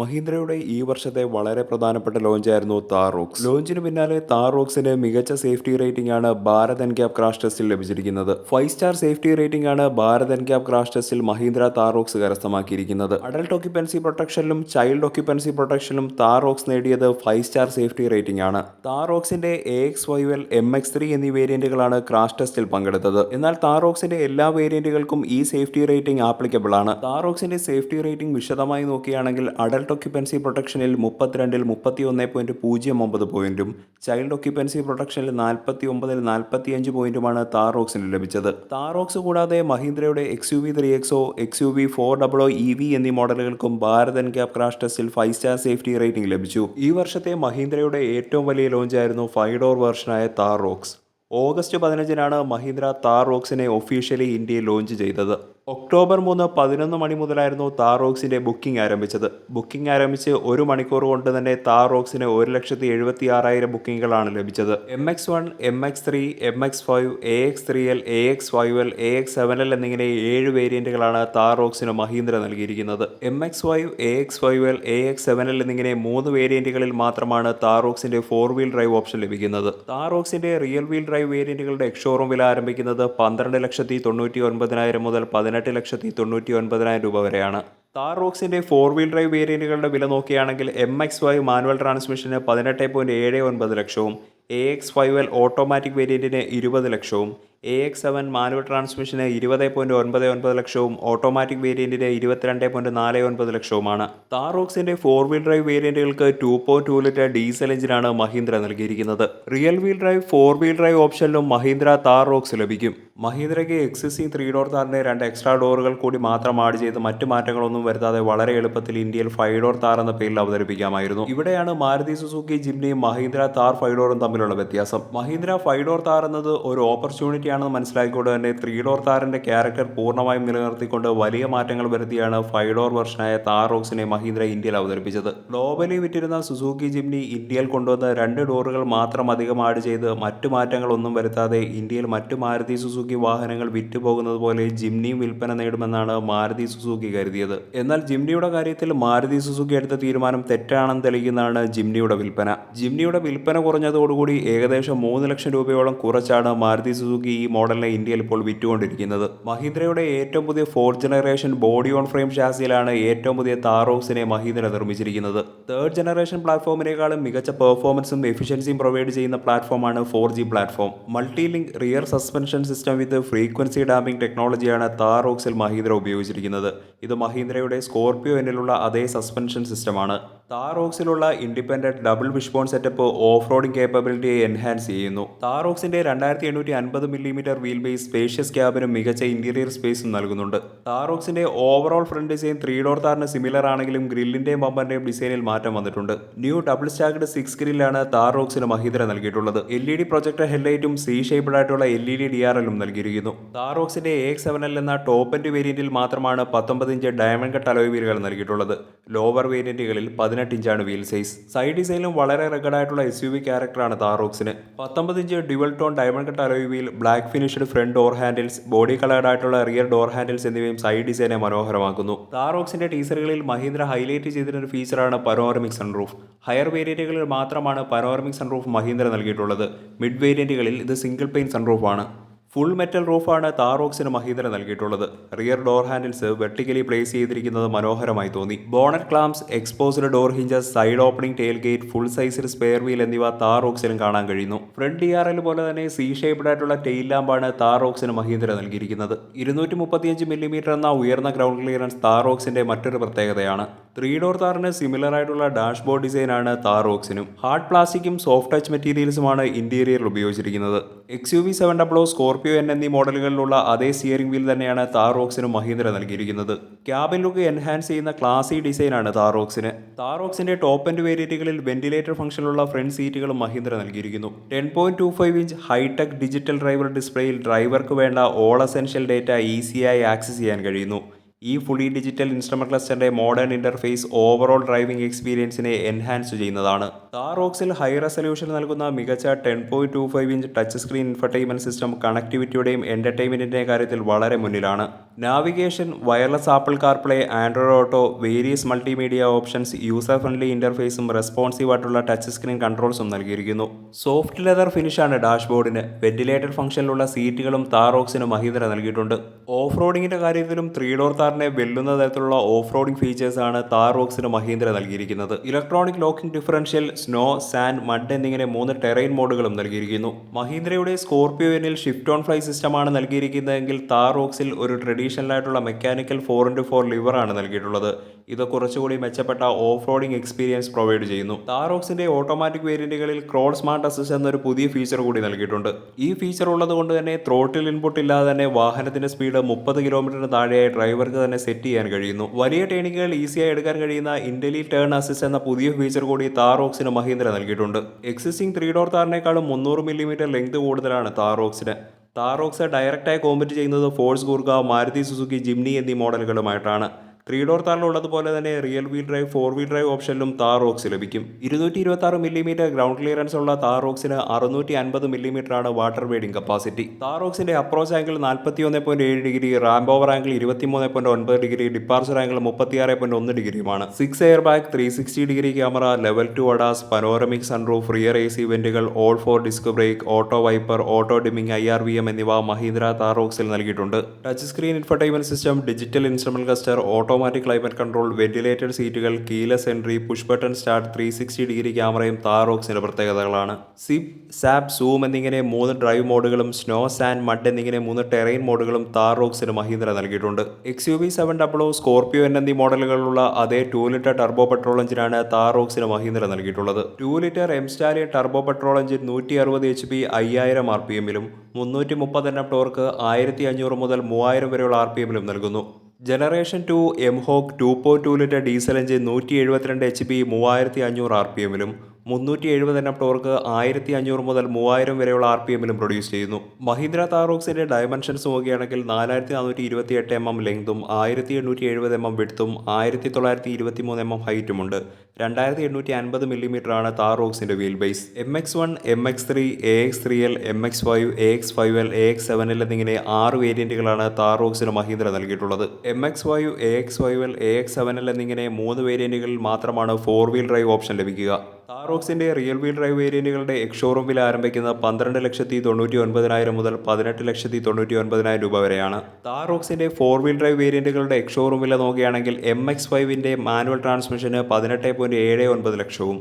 മഹീന്ദ്രയുടെ ഈ വർഷത്തെ വളരെ പ്രധാനപ്പെട്ട ലോഞ്ചായിരുന്നു താർ റോക്സ് ലോഞ്ചിന് പിന്നാലെ താർ മികച്ച സേഫ്റ്റി റേറ്റിംഗ് ആണ് ഭാരത് എൻക്യാബ് ക്രാഷ് ടെസ്റ്റിൽ ലഭിച്ചിരിക്കുന്നത്. ഫൈവ് സ്റ്റാർ സേഫ്റ്റി റേറ്റിംഗ് ആണ് ഭാരത് എൻക്യാബ് ക്രാഷ് ടെസ്റ്റിൽ മഹീന്ദ്ര താർ റോക്സ് കരസ്ഥമാക്കിയിരിക്കുന്നത്. അഡൽട്ട് ഓക്യുപ്പൻസി പ്രൊട്ടക്ഷനിലും ചൈൽഡ് ഓക്യുപ്പൻസി പ്രൊട്ടക്ഷനിലും താർ റോക്സ് നേടിയത് ഫൈവ് സ്റ്റാർ സേഫ്റ്റി റേറ്റിംഗ് ആണ്. Thar റോക്സിന്റെ A X Y L M X three എന്നീ വേരിയന്റുകളാണ് ക്രാഷ് ടെസ്റ്റിൽ പങ്കെടുത്തത്. എന്നാൽ താർ റോക്സിന്റെ എല്ലാ വേരിയന്റുകൾക്കും ഈ സേഫ്റ്റി റേറ്റിംഗ് ആപ്ലിക്കബിൾ ആണ്. താർ റോക്സിന്റെ സേഫ്റ്റി റേറ്റിംഗ് വിശദമായി നോക്കുകയാണെങ്കിൽ അഡൽട്ട് ഒക്യുപ്പൻസി പ്രൊട്ടക്ഷനിൽ മുപ്പത്തിരണ്ടിൽ മുപ്പത്തി ഒന്ന് പോയിന്റ് പൂജ്യം ഒമ്പത് പോയിന്റും ചൈൽഡ് ഒക്യുപ്പൻസി പ്രൊട്ടക്ഷനിൽ നാൽപ്പത്തി ഒമ്പതിൽ നാൽപ്പത്തി അഞ്ച് പോയിന്റുമാണ് താറോക്സിന് ലഭിച്ചത്. താറോക്സ് കൂടാതെ മഹീന്ദ്രയുടെ X U V three X O X U V four double O E V എന്നീ മോഡലുകൾക്കും ഭാരതൻ ക്യാപ് ക്രാഷ് ടെസ്റ്റിൽ ഫൈവ് സ്റ്റാർ സേഫ്റ്റി റേറ്റിംഗ് ലഭിച്ചു. ഈ വർഷത്തെ മഹീന്ദ്രയുടെ ഏറ്റവും വലിയ ലോഞ്ചായിരുന്നു ഫൈവ് ഡോർ വേർഷനായ താർ റോക്സ് ഓഗസ്റ്റ് പതിനഞ്ചിനാണ് മഹീന്ദ്ര താർ റോക്സിനെ ഒഫീഷ്യലി ഇന്ത്യയിൽ ലോഞ്ച് ചെയ്തത്. ഒക്ടോബർ മൂന്ന് പതിനൊന്ന് മണി മുതലായിരുന്നു താർ റോക്സിന്റെ ബുക്കിംഗ് ആരംഭിച്ചത്. ബുക്കിംഗ് ആരംഭിച്ച് ഒരു മണിക്കൂർ കൊണ്ട് തന്നെ താർ റോക്സിന് ഒരു ലക്ഷത്തി എഴുപത്തി ആറായിരം ബുക്കിംഗുകളാണ് ലഭിച്ചത്. M X one M X three M X five A X three L A X five L A X seven L എന്നിങ്ങനെ ഏഴ് വേരിയന്റുകളാണ് താർ റോക്സിന് മഹീന്ദ്ര നൽകിയിരിക്കുന്നത്. M X five A X five L A X seven L എന്നിങ്ങനെ മൂന്ന് വേരിയന്റുകളിൽ മാത്രമാണ് താർ റോക്സിന്റെ ഫോർ വീൽ ഡ്രൈവ് ഓപ്ഷൻ ലഭിക്കുന്നത്. താർ റോക്സിന്റെ റിയൽ വീൽ ഡ്രൈവ് വേരിയന്റുകളുടെ എക്സ്ഷോറൂം വില ആരംഭിക്കുന്നത് പന്ത്രണ്ട് ലക്ഷത്തി തൊണ്ണൂറ്റി ഒൻപതിനായിരം മുതൽ പതിനെട്ട് ലക്ഷത്തി തൊണ്ണൂറ്റി ഒൻപതിനായിരം രൂപ വരെയാണ്. താർ റോക്സിന്റെ ഫോർ വീൽ ഡ്രൈവ് വേരിയന്റുകളുടെ വില നോക്കുകയാണെങ്കിൽ എം എക്സ് ഫൈവ് മാനുവൽ ട്രാൻസ്മിഷന് പതിനെട്ട് പോയിന്റ് ഏഴ് ഒൻപത് ലക്ഷവും A X five L automatic വേരിയന്റിന് ഇരുപത് ലക്ഷവും എ എക്സ് സെവൻ മാനുവൽ ട്രാൻസ്മിഷന് ഇരുപത് പോയിന്റ് ഒൻപത് ഒൻപത് ലക്ഷവും ഓട്ടോമാറ്റിക് വേരിയന്റിന് ഇരുപത്തിരണ്ട് പോയിന്റ് നാല് ഒൻപത് ലക്ഷവുമാണ്. താറോക്സിന്റെ four wheel drive വേരിയന്റുകൾക്ക് two point two litre diesel എഞ്ചിനാണ് മഹീന്ദ്ര നൽകിയിരിക്കുന്നത്. Rear wheel drive four wheel drive ഓപ്ഷനിലും Mahindra Thar Roxx ലഭിക്കും. മഹീന്ദ്രയ്ക്ക് എക്സിസി ത്രീ ഡോർ താറിന്റെ രണ്ട് എക്സ്ട്രാ ഡോറുകൾ കൂടി മാത്രം ആഡ് ചെയ്ത് മറ്റു മാറ്റങ്ങളൊന്നും വരുത്താതെ വളരെ എളുപ്പത്തിൽ ഇന്ത്യയിൽ ഫൈവ് ഡോർ താർ എന്ന പേരിൽ അവതരിപ്പിക്കാമായിരുന്നു. ഇവിടെയാണ് മാരുതി സുസുക്കി ജിംനിയും മഹീന്ദ്ര താർ ഫൈവ് ഡോറും തമ്മിലുള്ള വ്യത്യാസം. മഹീന്ദ്ര ഫൈവ് ഡോർ താർ എന്നത് ഒരു ഓപ്പർച്യൂണിറ്റി ആണെന്ന് മനസ്സിലാക്കിക്കൊണ്ട് തന്നെ ത്രീ ഡോർ താറിന്റെ ക്യാരക്ടർ പൂർണമായും നിലനിർത്തിക്കൊണ്ട് വലിയ മാറ്റങ്ങൾ വരുത്തിയാണ് ഫൈവ് ഡോർ വെർഷനായ താറോക്സിനെ മഹീന്ദ്ര ഇന്ത്യയിൽ അവതരിപ്പിച്ചത്. ഗ്ലോബലി വിറ്റിരുന്ന സുസൂക്കി ജിംനി ഇന്ത്യയിൽ കൊണ്ടുവന്ന് രണ്ട് ഡോറുകൾ മാത്രം അധികം ആഡ് ചെയ്ത് മറ്റു മാറ്റങ്ങളൊന്നും വരുത്താതെ ഇന്ത്യയിൽ മറ്റു മാരുതി സുസൂക്കി വാഹനങ്ങൾ വിറ്റുപോകുന്നത് പോലെ ജിംനിയും വിൽപ്പന നേടുമെന്നാണ് മാരുതി സുസൂക്കി കരുതിയത്. എന്നാൽ ജിംനിയുടെ കാര്യത്തിൽ മാരുതി സുസൂക്കി എടുത്ത തീരുമാനം തെറ്റാണെന്ന് തെളിയിക്കുന്നതാണ് ജിംനിയുടെ വിൽപ്പന. ജിംനിയുടെ വിൽപ്പന കുറഞ്ഞതോടുകൂടി ഏകദേശം മൂന്ന് ലക്ഷം രൂപയോളം കുറച്ചാണ് മാരുതി സുസൂക്കി ഈ മോഡലിനെ ഇന്ത്യയിൽ ഇപ്പോൾ വിറ്റുകൊണ്ടിരിക്കുന്നത്. മഹീന്ദ്രയുടെ ഏറ്റവും പുതിയ fourth generation body on frame ഷാസിയിലാണ് ഏറ്റവും പുതിയ താറോസിനെ മഹീന്ദ്ര നിർമ്മിച്ചിരിക്കുന്നത്. തേർഡ് ജനറേഷൻ പ്ലാറ്റ്ഫോമിനേക്കാളും മികച്ച പെർഫോമൻസും എഫിഷ്യൻസിയും പ്രൊവൈഡ് ചെയ്യുന്ന പ്ലാറ്റ്ഫോമാണ് four G platform multi link rear suspension system with frequency damping ടെക്നോളജിയാണ് താറോക്സിൽ മഹീന്ദ്ര ഉപയോഗിച്ചിരിക്കുന്നത്. ഇത് മഹീന്ദ്രയുടെ സ്കോർപിയോ എന്നിലുള്ള അതേ സസ്പെൻഷൻ സിസ്റ്റമാണ് താറോക്സിലുള്ള independent double wishbone setup off roading കേപ്പബിലിറ്റിയെ enhance ചെയ്യുന്നു. താറോക്സിന്റെ രണ്ടായിരത്തി എണ്ണൂറ്റി അൻപത് മില്ലിമീറ്റർ വീൽ ബേസ് സ്പേഷ്യസ് ക്യാബിനും മികച്ച ഇന്റീരിയർ സ്പേസും നൽകുന്നുണ്ട്. താറോക്സിന്റെ overall front design three door താറിന് similar ആണെങ്കിലും ഗ്രില്ലിന്റെയും ബമ്പറിന്റെയും ഡിസൈനിൽ മാറ്റം വന്നിട്ടുണ്ട്. ന്യൂ ഡബിൾ സ്റ്റാക്ഡ് സിക്സ് ഗ്രില്ലാണ് താറോക്സിന് മഹീന്ദ്ര നൽകിയിട്ടുള്ളത്. എൽ ഇ ഡി പ്രൊജക്ടർ ഹെഡ്ലൈറ്റും സി ഷേപ്ഡ് ആയിട്ടുള്ള L E D D R L നൽകിയിരിക്കുന്നു. താറോക്സിന്റെ എ സെവൻ എൽ എന്ന ടോപ്പ് എൻഡ് വേരിയന്റിൽ മാത്രമാണ് പത്തൊമ്പത് ഇഞ്ച് ഡയമണ്ട് കട്ട് അലോയ് വീലുകൾ നൽകിയിട്ടുള്ളത്. ലോവർ വേരിയന്റുകളിൽ ഇഞ്ചാണ് വീൽ സൈസ്. സൈഡ് ഡിസൈനിലും വളരെ റെഗഡ് ആയിട്ടുള്ള എസ് യു വി ക്യാരക്ടറാണ് താറോക്സിന് പത്തൊമ്പത് inch dual tone diamond cut alloy wheel black finished front door handles body coloured ആയിട്ടുള്ള റിയർ ഡോർ ഹാൻഡിൽസ് എന്നിവയും സൈഡ് ഡിസൈനെ മനോഹരമാക്കുന്നു. താറോക്സിന്റെ ടീസറുകളിൽ മഹീന്ദ്ര ഹൈലൈറ്റ് ചെയ്തിരുന്ന ഫീച്ചറാണ് പനോറമിക് സൺറൂഫ് ഹയർ വേരിയന്റുകളിൽ മാത്രമാണ് പനോറമിക് സൺറൂഫ് മഹീന്ദ്ര നൽകിയിട്ടുള്ളത്. മിഡ് വേരിയന്റുകളിൽ ഇത് സിംഗിൾ പെയിൻ സൺറൂഫാണ് ഫുൾ മെറ്റൽ റൂഫാണ് താറോക്സിന് മഹീന്ദ്ര നൽകിയിട്ടുള്ളത്. Rear door handles vertically place ചെയ്തിരിക്കുന്നത് മനോഹരമായി തോന്നി. Bonnet clamps exposed door hinges side opening tailgate full സൈസിൽ സ്പെയർ വീൽ എന്നിവ താറോക്സിലും കാണാൻ കഴിയുന്നു. ഫ്രണ്ട് ഡി ആർ എൽ പോലെ തന്നെ സി ഷേപ്ഡ് ആയിട്ടുള്ള ടെയിൽ ലാമ്പാണ് താറോക്സിന് മഹീന്ദ്ര നൽകിയിരിക്കുന്നത്. ഇരുന്നൂറ്റി മുപ്പത്തിയഞ്ച് മില്ലിമീറ്റർ എന്ന ഉയർന്ന ഗ്രൗണ്ട് ക്ലിയറൻസ് താറോക്സിന്റെ മറ്റൊരു പ്രത്യേകതയാണ്. ത്രീ ഡോർ താറിന് സിമിലർ ആയിട്ടുള്ള ഡാഷ്ബോർഡ് ഡിസൈനാണ് താറോക്സിനും. ഹാർഡ് പ്ലാസ്റ്റിക്കും സോഫ്റ്റ് ടച്ച് മെറ്റീരിയൽസുമാണ് ഇന്റീരിയറിൽ ഉപയോഗിച്ചിരിക്കുന്നത്. X U V seven double O Scorpio N എന്നീ മോഡലുകളിലുള്ള അതേ സ്റ്റിയറിംഗ് വീൽ തന്നെയാണ് താറോക്സിനും മഹീന്ദ്ര നൽകിയിരിക്കുന്നത്. ക്യാബിൻ ലുക്ക് എൻഹാൻസ് ചെയ്യുന്ന ക്ലാസി ഡിസൈനാണ് താറോക്സിന് താറോക്സിന്റെ ടോപ്പ് എൻഡ് വേരിയന്റുകളിൽ വെന്റിലേറ്റർ ഫംഗ്ഷനുള്ള ഫ്രണ്ട് സീറ്റുകളും മഹീന്ദ്ര നൽകിയിരിക്കുന്നു. Ten point two five inch hitech digital driver ഡിസ്പ്ലേയിൽ ഡ്രൈവർക്ക് വേണ്ട ഓൾ എസെൻഷ്യൽ ഡേറ്റ ഈസിയായി ആക്സസ് ചെയ്യാൻ കഴിയുന്നു. ഈ ഫുള്ളി ഡിജിറ്റൽ ഇൻസ്ട്രുമെന്റ് ക്ലസ്റ്ററിന്റെ മോഡേൺ ഇന്റർഫേസ് ഓവറോൾ ഡ്രൈവിംഗ് എക്സ്പീരിയൻസിനെ എൻഹാൻസ് ചെയ്യുന്നതാണ്. താറോക്സിൽ ഹൈ റെസൊല്യൂഷൻ നൽകുന്ന മികച്ച ten point two five inch touch screen infotainment system കണക്ടിവിറ്റിയുടെയും എന്റർടൈൻമെന്റിന്റെ കാര്യത്തിൽ വളരെ മുന്നിലാണ്. Navigation wireless Apple CarPlay Android Auto various multimedia options user friendly ഇന്റർഫേസും responsive ആയിട്ടുള്ള ടച്ച് സ്ക്രീൻ കൺട്രോൾസും നൽകിയിരിക്കുന്നു. സോഫ്റ്റ് ലെതർ ഫിനിഷാണ് ഡാഷ്ബോർഡിന് വെന്റിലേറ്റഡ് ഫംഗ്ഷനിലുള്ള സീറ്റുകളും താറോക്സിനും മഹീന്ദ്ര നൽകിയിട്ടുണ്ട്. ഓഫ് റോഡിങ്ങിന്റെ കാര്യത്തിലും ത്രീ ഡോർ താറിനെ വെല്ലുന്ന തരത്തിലുള്ള ഓഫ് റോഡിംഗ് ഫീച്ചേഴ്സാണ് താറോക്സിന് മഹീന്ദ്ര നൽകിയിരിക്കുന്നത്. Electronic locking differential snow sand mud എന്നിങ്ങനെ മൂന്ന് ടെറൈൻ മോഡുകളും നൽകിയിരിക്കുന്നു. മഹീന്ദ്രയുടെ സ്കോർപിയോ എന്നിൽ ഷിഫ്റ്റ് ഓൺ ഫ്ലൈ സിസ്റ്റമാണ് നൽകിയിരിക്കുന്നതെങ്കിൽ താറോക്സിൽ ഒരു ട്രഡീഷണൽ ആയിട്ടുള്ള മെക്കാനിക്കൽ ഫോർ ഇന്റു ഫോർ ലിവറാണ് നൽകിയിട്ടുള്ളത്. ഇത് കുറച്ചുകൂടി മെച്ചപ്പെട്ട ഓഫ് റോഡിംഗ് എക്സ്പീരിയൻസ് പ്രൊവൈഡ് ചെയ്യുന്നു. താറോക്സിന്റെ ഓട്ടോമാറ്റിക് വേരിയന്റുകളിൽ ക്രോൾ സ്മാർട്ട് അസിസ്റ്റ് എന്നൊരു പുതിയ ഫീച്ചർ കൂടി നൽകിയിട്ടുണ്ട്. ഈ ഫീച്ചർ ഉള്ളത് കൊണ്ട് തന്നെ ത്രോട്ടിൽ ഇൻപുട്ട് ഇല്ലാതെ തന്നെ വാഹനത്തിന്റെ സ്പീഡ് മുപ്പത് കിലോമീറ്ററിന് താഴെയായി ഡ്രൈവർക്ക് തന്നെ സെറ്റ് ചെയ്യാൻ കഴിയുന്നു. വലിയ ടേണിങ്ങുകൾ ഈസിയായി എടുക്കാൻ കഴിയുന്ന ഇന്റലി ടേൺ അസിസ്റ്റ് എന്ന പുതിയ ഫീച്ചർ കൂടി താറോക്സിന് മഹീന്ദ്ര നൽകിയിട്ടുണ്ട്. എക്സിസ്റ്റിംഗ് ത്രീ ഡോർ താറിനേക്കാളും മുന്നൂറ് മില്ലിമീറ്റർ ലെങ്ത് കൂടുതലാണ് താറോക്സിന് താറോക്സ് ഡയറക്റ്റായി കോമ്പറ്റ് ചെയ്യുന്നത് Force Gurkha Maruti Suzuki Jimny എന്നീ മോഡലുകളുമായിട്ടാണ് ത്രീ ഡോർ താറിലുള്ളതുപോലെ തന്നെ rear wheel drive four wheel drive ഓപ്ഷനിലും Thar Roxx ലഭിക്കും. ഇരുന്നൂറ്റി ഇരുപത്തി ആറ് മില്ലിമീറ്റർ ഗ്രൗണ്ട് ക്ലിയറൻസ് ഉള്ള താർ റോക്സിന് അറുന്നൂറ്റി അൻപത് മില്ലിമീറ്റർ ആണ് വാട്ടർ വെയ്ഡിംഗ് കപ്പാസിറ്റി താർ റോക്സിന്റെ അപ്രോച്ച് ആംഗിൾ നാൽപ്പത്തി ഒന്ന് പോയിന്റ് ഏഴ് ഡിഗ്രി റാംപ് ഓവർ ആംഗിൾ ഇരുപത്തിമൂന്ന് പോയിന്റ് ഒൻപത് ഡിഗ്രി ഡിപ്പാർച്ചർ ആംഗിൾ മുപ്പത്തിയാറ് പോയിന്റ് ഒന്ന് ഡിഗ്രിയുമാണ്. Six airbag three sixty degree camera level two ADAS panoramic sunroof rear A C വെന്റുകൾ all four disc brake auto wiper auto dimming I R V M എന്നിവ മഹീന്ദ്ര താർ റോക്സിൽ നൽകിയിട്ടുണ്ട്. Touch screen infotainment system digital instrument cluster automatic climate control ventilated സീറ്റുകൾ keyless entry push button start three sixty degree ക്യാമറയും താറോക്സിന്റെ പ്രത്യേകതകളാണ്. Zip zap zoom എന്നിങ്ങനെ മൂന്ന് drive മോഡുകളും സ്നോ സാൻഡ് മഡ് എന്നിങ്ങനെ മൂന്ന് ടെറൈൻ മോഡുകളും താറോക്സിന് മഹീന്ദ്ര നൽകിയിട്ടുണ്ട്. X U V seven double O Scorpio എന്നീ മോഡലുകളുള്ള അതേ ടു ലിറ്റർ ടർബോ പെട്രോൾ എഞ്ചിനാണ് താറോക്സിന് മഹീന്ദ്ര നൽകിയിട്ടുള്ളത്. Two litre M Stallion turbo petrol engine നൂറ്റി അറുപത് എച്ച് പി അയ്യായിരം ആർ പി എമ്മിലും മുന്നൂറ്റി മുപ്പത് എണ്ണം ടോർക്ക് ആയിരത്തി അഞ്ഞൂറ് മുതൽ മൂവായിരം വരെയുള്ള ആർ പി എമ്മിലും നൽകുന്നു. Generation two M hawk two point two litre diesel engine നൂറ്റി എഴുപത്തിരണ്ട് എച്ച് പി മൂവായിരത്തി അഞ്ഞൂറ് ആർ പി എമ്മിലും മുന്നൂറ്റി എഴുപത് എണ്ണം ടോർക്ക് ആയിരത്തി അഞ്ഞൂറ് മുതൽ മൂവായിരം വരെയുള്ള ആർ പി എമ്മിലും പ്രൊഡ്യൂസ് ചെയ്യുന്നു. മഹീന്ദ്ര താറോക്സിന്റെ ഡയമെൻഷൻസ് നോക്കുകയാണെങ്കിൽ നാലായിരത്തി നാനൂറ്റി ഇരുപത്തി എട്ട് എം എം ലെങ്തും ആയിരത്തി എണ്ണൂറ്റി എഴുപത് എം എം വിടുത്തും ആയിരത്തി തൊള്ളായിരത്തി ഇരുപത്തി മൂന്ന് എം എം ഹൈറ്റുമുണ്ട്. രണ്ടായിരത്തി എണ്ണൂറ്റി അൻപത് മില്ലിമീറ്റർ ആണ് താറോക്സിന്റെ wheel base. M X one M X three A X three L M X five A X five L A X seven L എന്നിങ്ങനെ ആറ് വേരിയന്റുകളാണ് താറോക്സിന് മഹീന്ദ്ര നൽകിയിട്ടുള്ളത്. M X five A X five L A X seven L എന്നിങ്ങനെ മൂന്ന് വേരിയന്റുകളിൽ മാത്രമാണ് four wheel drive option ലഭിക്കുക. താറോക്സിന്റെ റിയൽ വീൽ ഡ്രൈവ് വേരിയന്റുകളുടെ എക്സ്ഷോറൂം വില ആരംഭിക്കുന്ന പന്ത്രണ്ട് ലക്ഷത്തി തൊണ്ണൂറ്റി ഒൻപതിനായിരം മുതൽ പതിനെട്ട് ലക്ഷത്തി തൊണ്ണൂറ്റി ഒൻപതിനായിരം രൂപ വരെയാണ്. താറോക്സിന്റെ ഫോർ വീൽ ഡ്രൈവ് വേരിയന്റുകളുടെ എക്സ്ഷോറൂം വില നോക്കുകയാണെങ്കിൽ എം എക്സ് ഫൈവിന്റെ മാനുവൽ ട്രാൻസ്മിഷന് പതിനെട്ട് പോയിന്റ് ഏഴ് ഒൻപത് ലക്ഷവും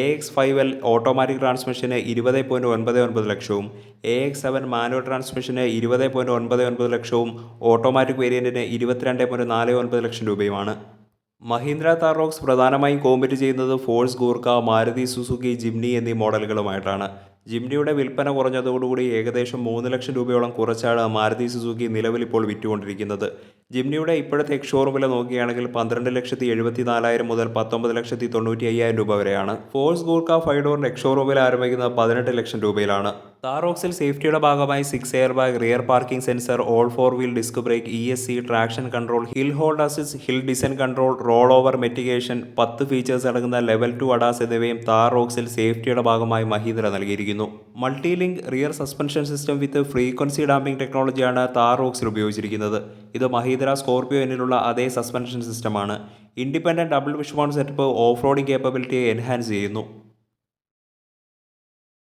A X five L automatic ട്രാൻസ്മിഷന് ഇരുപത് പോയിന്റ് ഒൻപത് ഒൻപത് ലക്ഷവും എ എക്സ് സെവൻ മാനുവൽ ട്രാൻസ്മിഷന് ഇരുപത് പോയിന്റ് ഒൻപത് ഒൻപത് ലക്ഷവും ഓട്ടോമാറ്റിക് വേരിയന്റിന് ഇരുപത്തിരണ്ട് പോയിന്റ് നാല് ഒൻപത് ലക്ഷം രൂപയുമാണ്. മഹീന്ദ്ര താറോക്സ് പ്രധാനമായും കോമ്പറ്റ് ചെയ്യുന്നത് Force Gurkha Maruti Suzuki Jimny എന്നീ മോഡലുകളുമായിട്ടാണ്. ജിംനിയുടെ വിൽപ്പന കുറഞ്ഞതോടുകൂടി ഏകദേശം മൂന്ന് ലക്ഷം രൂപയോളം കുറച്ചാണ് മാരുതി സുസുക്കി നിലവിൽ ഇപ്പോൾ വിറ്റുകൊണ്ടിരിക്കുന്നത്. ജിംനിയുടെ ഇപ്പോഴത്തെ എക്സ്ഷോറും വില നോക്കുകയാണെങ്കിൽ പന്ത്രണ്ട് ലക്ഷത്തി എഴുപത്തി നാലായിരം മുതൽ പത്തൊമ്പത് ലക്ഷത്തി തൊണ്ണൂറ്റി അയ്യായിരം രൂപ വരെയാണ്. ഫോഴ്സ് ഗൂർക്ക ഫൈഡോറിന്റെ എക്സ്ഷോറും വില ആരംഭിക്കുന്നത് പതിനെട്ട് ലക്ഷം രൂപയിലാണ്. താറോക്സിൽ സേഫ്റ്റിയുടെ ഭാഗമായി six airbag rear parking sensor all four wheel disc brake E S C traction control hill hold assist hill descent control rollover mitigation പത്ത് ഫീച്ചേഴ്സ് അടങ്ങുന്ന ലെവൽ ടു അഡാസ് എന്നിവയും താറോക്സിൽ സേഫ്റ്റിയുടെ ഭാഗമായി മഹീന്ദ്ര നൽകിയിരിക്കുന്നു. Multi link rear suspension system with frequency damping ടെക്നോളജിയാണ് താറോക്സിൽ ഉപയോഗിച്ചിരിക്കുന്നത്. ഇത് Mahindra Scorpio എന്നിലുള്ള അതേ സസ്പെൻഷൻ സിസ്റ്റമാണ് independent double wishbone setup off roading കേപ്പബിലിറ്റിയെ enhance ചെയ്യുന്നു.